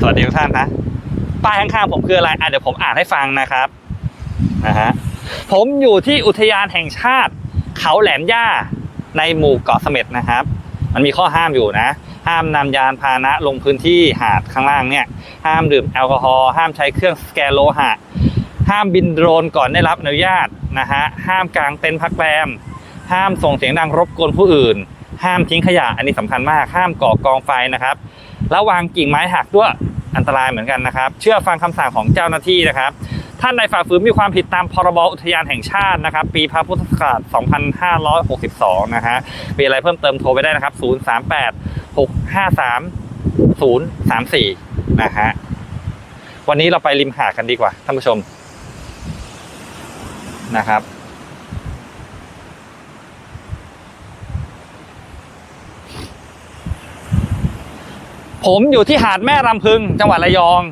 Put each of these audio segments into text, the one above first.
สวัสดีทุกท่านนะป้ายข้างๆผมคืออะไรอะเดี๋ยวผมอ่านให้ฟังนะครับนะฮะผมอยู่ที่อุทยานแห่งชาติ เขาแหลมย่าในหมู่เกาะเสม็ดนะครับ มันมีข้อห้ามอยู่นะ ห้ามนำยานพาหนะลงพื้นที่หาดข้างล่างเนี่ย ห้ามดื่มแอลกอฮอล์ห้ามใช้เครื่องสแกนโลหะ ห้ามบินโดรนก่อนได้รับอนุญาตนะฮะห้ามกางเต็นท์พักแรมห้ามส่งเสียงดังรบกวนผู้อื่น ห้ามทิ้งขยะ อันนี้สำคัญมากห้ามก่อกองไฟนะครับระวางกิ่งไม้หักด้วยอันตรายเหมือนกันนะครับ เชื่อฟังคำสั่งของเจ้าหน้าที่นะครับ ท่านใดฝ่าฝืนมีความผิดตามพรบอุทยานแห่งชาตินะครับ ปีพระพุทธศักราช 2562 นะฮะมีอะไรเพิ่มเติมโทรไปได้นะครับ 038 653 034 นะฮะวันนี้เราไปริมหาดกันดีกว่าท่านผู้ชมนะครับ ผมอยู่ที่หาดแม่รำพึง จังหวัดระยอง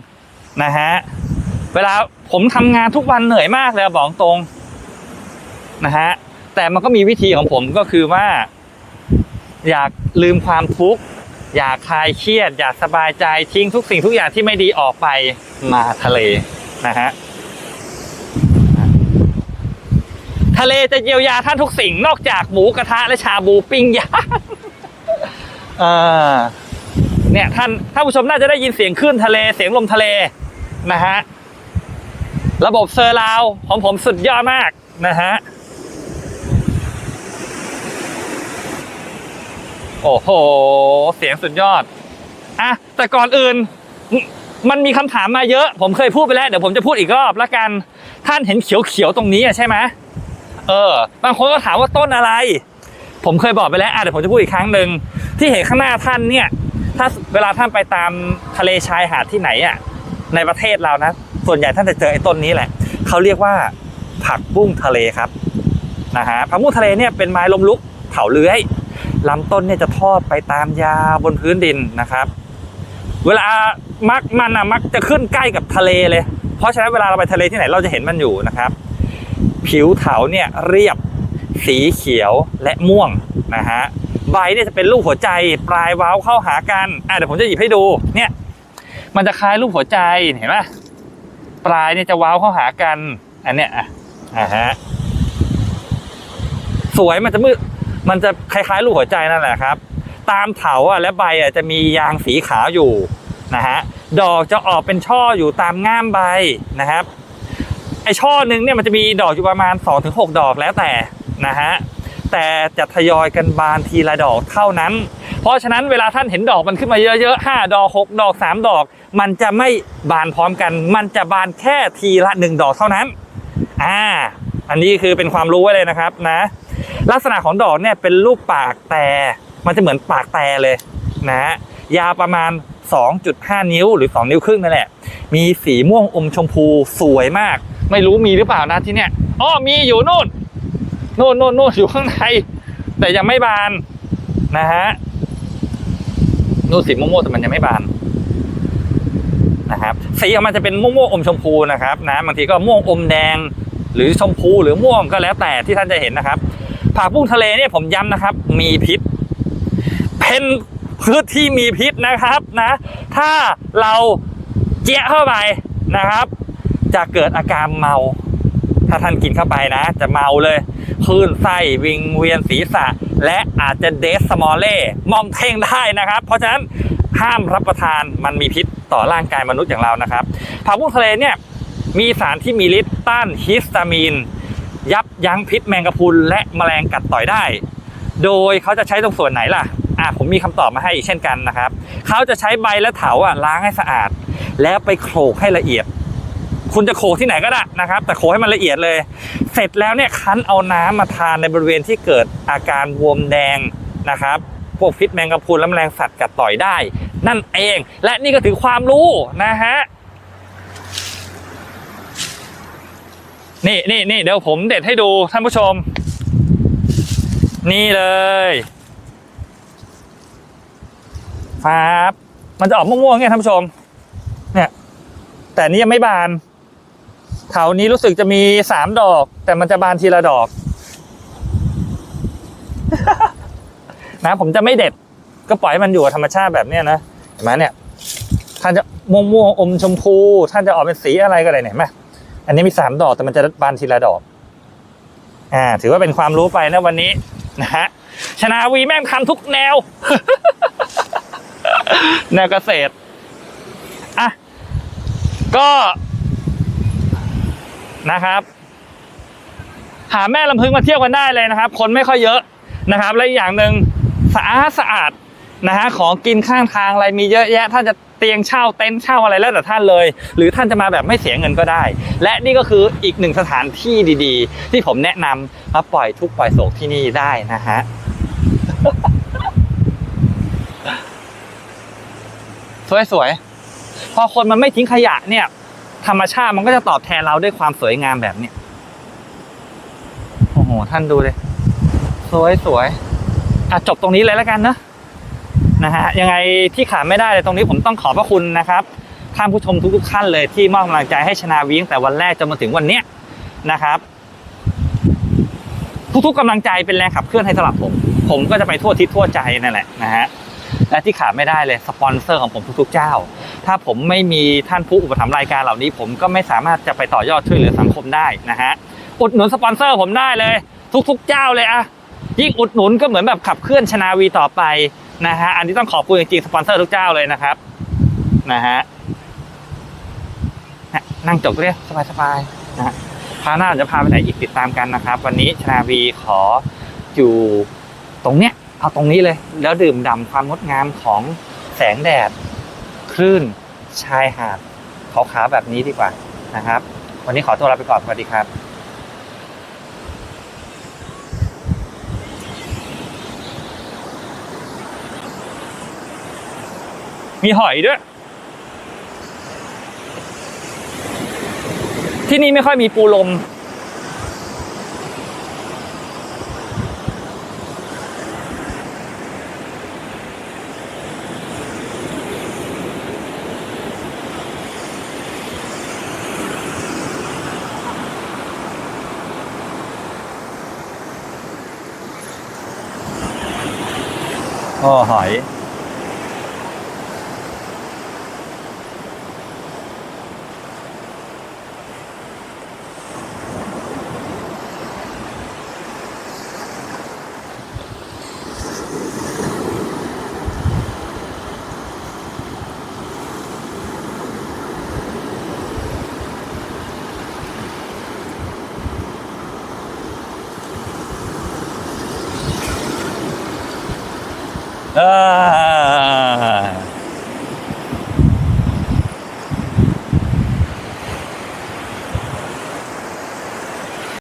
นะฮะเวลาผมทำงานทุกวันเหนื่อยมากเลยบอกตรงนะฮะแต่มันก็มีวิธีของผมก็คือว่า อยากลืมความทุกข์อยากคลายเครียด อยากสบายใจทิ้งทุกสิ่งทุกอย่างที่ไม่ดีออกไปมาทะเลนะฮะทะเลจะเยียวยาท่านทุกสิ่งนอกจากหมูกระทะและชาบูปิ้งย่างเออ เนี่ยท่านท่านผู้ชมน่าจะได้ยินเสียงคลื่นทะเลเสียงลมทะเลนะฮะระบบเซอร์ราวของผมสุดยอดมากนะฮะโอ้โห เสียงสุดยอดอะแต่ก่อนอื่นมันมีคำถามมาเยอะ ผมเคยพูดไปแล้ว เดี๋ยวผมจะพูดอีกรอบละกัน ท่านเห็นเขียวๆตรงนี้อะใช่ไหมเออ บางคนก็ถามว่าต้นอะไร ผมเคยบอกไปแล้วอะเดี๋ยวผมจะพูดอีกครั้งหนึ่งที่เห็นข้างหน้าท่านเนี่ย ถ้าเวลาท่านไปตามทะเลชายหาดที่ไหนอะในประเทศเรานะ ส่วนใหญ่ท่านจะเจอไอ้ต้นนี้แหละ เขาเรียกว่าผักบุ้งทะเลครับนะฮะผักบุ้งทะเลเนี่ยเป็นไม้ลมลุกเผาเลื้อยลำต้นเนี่ยจะทอดไปตามยาบนพื้นดินนะครับ เวลามักมันอะมักจะขึ้นใกล้กับทะเลเลย เพราะฉะนั้นเวลาเราไปทะเลที่ไหนเราจะเห็นมันอยู่นะครับ ผิวเถาเนี่ยเรียบสีเขียวและม่วงนะฮะ ใบเนี่ยจะเป็นรูปหัวใจ ปลายเว้าเข้าหากันอะเดี๋ยวผมจะหยิบให้ดูเนี่ยมันจะคล้ายรูปหัวใจเห็นไหมปลายเนี่ยจะเว้าเข้าหากันอันเนี้ยอะอ่าฮะสวยมันจะมืดมันจะคล้ายๆรูปหัวใจนั่นแหละครับ ตามเถาอะและใบอะจะมียางสีขาวอยู่นะฮะดอกจะออกเป็นช่ออยู่ตามง่ามใบนะครับไอช่อหนึ่งเนี่ยมันจะมีดอกอยู่ประมาณ 2-6 ดอกแล้วแต่นะฮะ แต่จะทยอยกันบานทีละดอกเท่านั้น เพราะฉะนั้นเวลาท่านเห็นดอกมันขึ้นมาเยอะๆห้าดอกหกดอกสามดอก มันจะไม่บานพร้อมกัน มันจะบานแค่ทีละหนึ่งดอกเท่านั้น อ่า อันนี้คือเป็นความรู้ไว้เลยนะครับนะ ลักษณะของดอกเนี่ยเป็นรูปปากแต่มันจะเหมือนปากแต่เลยนะฮะยาวประมาณ 2.5 นิ้วหรือ 2 นิ้วครึ่งนั่นแหละ มีสีม่วงอมชมพูสวยมาก ไม่รู้มีหรือเปล่านะที่เนี่ยอ๋อมีอยู่นู่น น่นโน่นโน่นอยู่ข้างใน แต่ยังไม่บานนะฮะนู่นสีม่วงๆแต่มันยังไม่บานนะครับสีของมันจะเป็นม่วงๆอมชมพูนะครับนะบางทีก็ม่วงอมแดง หรือชมพูหรือม่วงก็แล้วแต่ที่ท่านจะเห็นนะครับผักบุ้งทะเลเนี่ยผมย้ำนะครับ มีพิษ เป็นพืชที่มีพิษนะครับนะ ถ้าเราเจี๊ยะเข้าไปนะครับ จะเกิดอาการเมา ถ้าท่านกินเข้าไปนะ จะเมาเลย คลื่นไส้วิงเวียนศีรษะ และอาจจะเดสสมอลเล่มอมเท่งได้นะครับ เพราะฉะนั้นห้ามรับประทานมันมีพิษต่อร่างกายมนุษย์อย่างเรานะครับผักบุ้งทะเลเนี่ยมีสารที่มีฤทธิ์ต้านฮิสตามีน ยับยั้งพิษแมงกะพรุนและแมลงกัดต่อยได้ โดยเขาจะใช้ตรงส่วนไหนล่ะอะผมมีคำตอบมาให้อีกเช่นกันนะครับ เขาจะใช้ใบและเถาอะล้างให้สะอาด แล้วไปโขลกให้ละเอียด คุณจะโขลกที่ไหนก็ได้นะครับ แต่โขลกให้มันละเอียดเลย เสร็จแล้วเนี่ยคั้นเอาน้ำมาทานในบริเวณที่เกิดอาการบวมแดงนะครับพวกพิษแมงกะพรุนและแมลงสัตว์กัดต่อยได้ นั่นเอง และนี่ก็ถือความรู้นะฮะนี่นี่นี่เดี๋ยวผมเด็ดให้ดูท่านผู้ชม นี่เลยครับมันจะออกม่วงๆไงท่านผู้ชม เนี่ย แต่นนี้ยังไม่บาน เถานี้รู้สึกจะมีสามดอก แต่มันจะบานทีละดอก นะผมจะไม่เด็ด ก็ปล่อยมันอยู่กับธรรมชาติแบบเนี้ยนะเห็นไหมเนี่ยท่านจะม่วงม่วงอมชมพู ท่านจะออกเป็นสีอะไรก็ได้เนี่ยเห็นไหมอันนี้มีสามดอกแต่มันจะบานทีละดอก อ่า ถือว่าเป็นความรู้ไปนะวันนี้นะฮะชนาวีแม่งทำทุกแนว แนวเกษตรอะก็ นะครับ หาแม่ลำพึงมาเที่ยวกันได้เลยนะครับ คนไม่ค่อยเยอะนะครับ และอีกอย่างหนึ่งสะอาดสะอาดนะฮะของกินข้างทางอะไรมีเยอะแยะท่านจะเตียงเช่าเต็นท์เช่าอะไรแล้วแต่ท่านเลย หรือท่านจะมาแบบไม่เสียเงินก็ได้ และนี่ก็คืออีกหนึ่งสถานที่ดีๆ ที่ผมแนะนำมาปล่อยทุกปล่อยโศกที่นี่ได้นะฮะสวยๆพอคนมันไม่ทิ้งขยะเนี่ย ธรรมชาติมันก็จะตอบแทนเราด้วยความสวยงามแบบเนี้ยโอ้โห ท่านดูเลย สวยสวยอะจบตรงนี้เลยแล้วกันเนะนะฮะยังไงที่ขาดไม่ได้เลยตรงนี้ผมต้องขอบพระคุณนะครับท่านผู้ชมทุกๆท่านเลยที่มอบกำลังใจให้ชนาวีตั้งแต่วันแรกจนมาถึงวันเนี้ยนะครับ ทุกๆกำลังใจเป็นแรงขับเคลื่อนให้สำหรับผม ผมก็จะไปทั่วทิศทั่วใจนั่นแหละนะฮะ และที่ขาดไม่ได้เลยสปอนเซอร์ของผมทุกๆเจ้า ถ้าผมไม่มีท่านผู้อุปถัมภ์รายการเหล่านี้ ผมก็ไม่สามารถจะไปต่อยอดช่วยเหลือสังคมได้นะฮะอุดหนุนสปอนเซอร์ผมได้เลย ทุกๆเจ้าเลยอะยิ่งอุดหนุนก็เหมือนแบบขับเคลื่อนชนาวีต่อไปนะฮะอันนี้ต้องขอบคุณจริงๆสปอนเซอร์ทุกเจ้าเลยนะครับนะฮะนั่งจบเรียสบายๆนะฮะพาหน้าจะพาไปไหนอีกติดตามกันนะครับ วันนี้ชนาวีขออยู่ตรงเนี้ย เอาตรงนี้เลย แล้วดื่มด่ำความงดงามของแสงแดด คลื่น ชายหาดขาวๆแบบนี้ดีกว่านะครับ วันนี้ขอตัวลาไปก่อนสวัสดีครับมีหอยด้วย ที่นี่ไม่ค่อยมีปูลม โอ้หอย 啊。